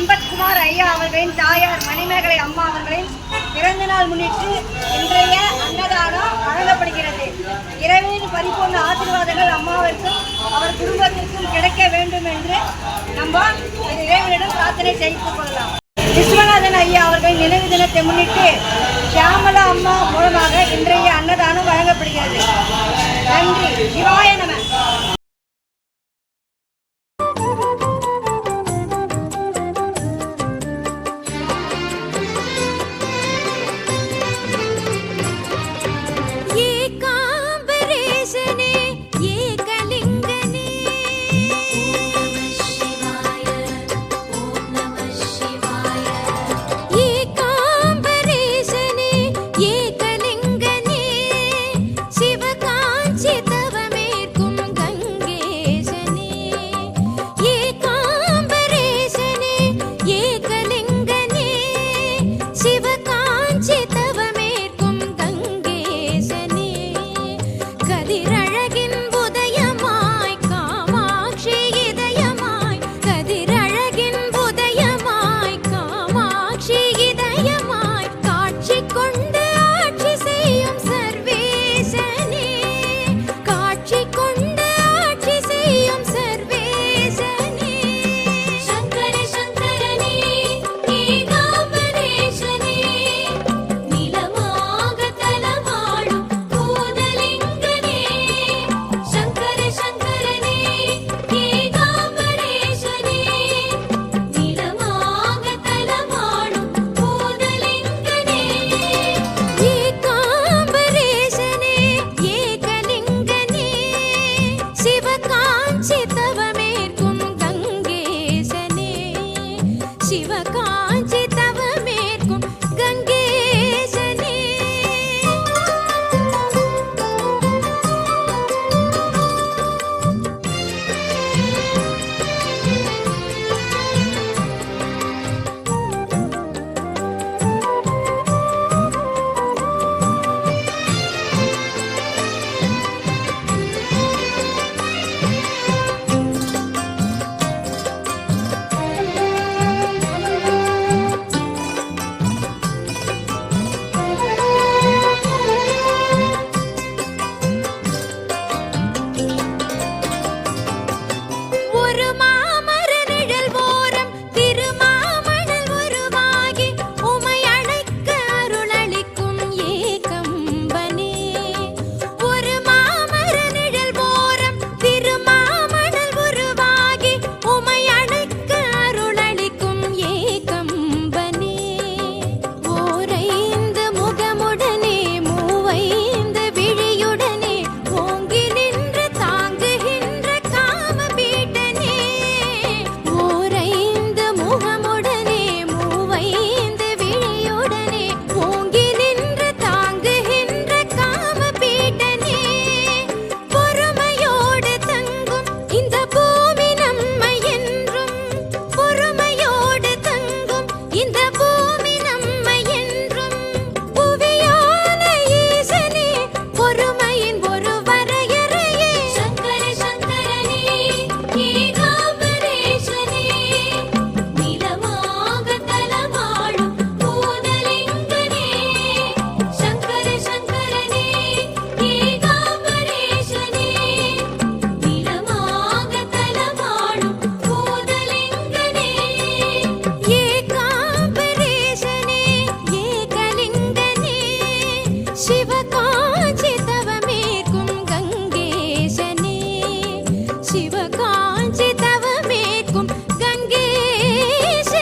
சம்பத்குமார் ஐயா அவர்களின் தாயார் மணிமேகலை அம்மா அவர்களின் பிறந்த நாள் முன்னிட்டு இன்றைய அன்னதானம் வழங்கப்படுகிறது. இறைவனின் பரிபூர்ண ஆசீர்வாதங்கள் அம்மாவிற்கும் அவர் குடும்பத்திற்கும் கிடைக்க வேண்டும் என்று நம்ம இறைவனிடம் பிரார்த்தனை செய்து கொள்ளலாம். விஸ்வநாதன் ஐயா அவர்களின் நினைவு தினத்தை முன்னிட்டு ஷியாமலா அம்மா மூலமாக இன்றைய அன்னதானம் வழங்கப்படுகிறது. நன்றி. சிவாய நம.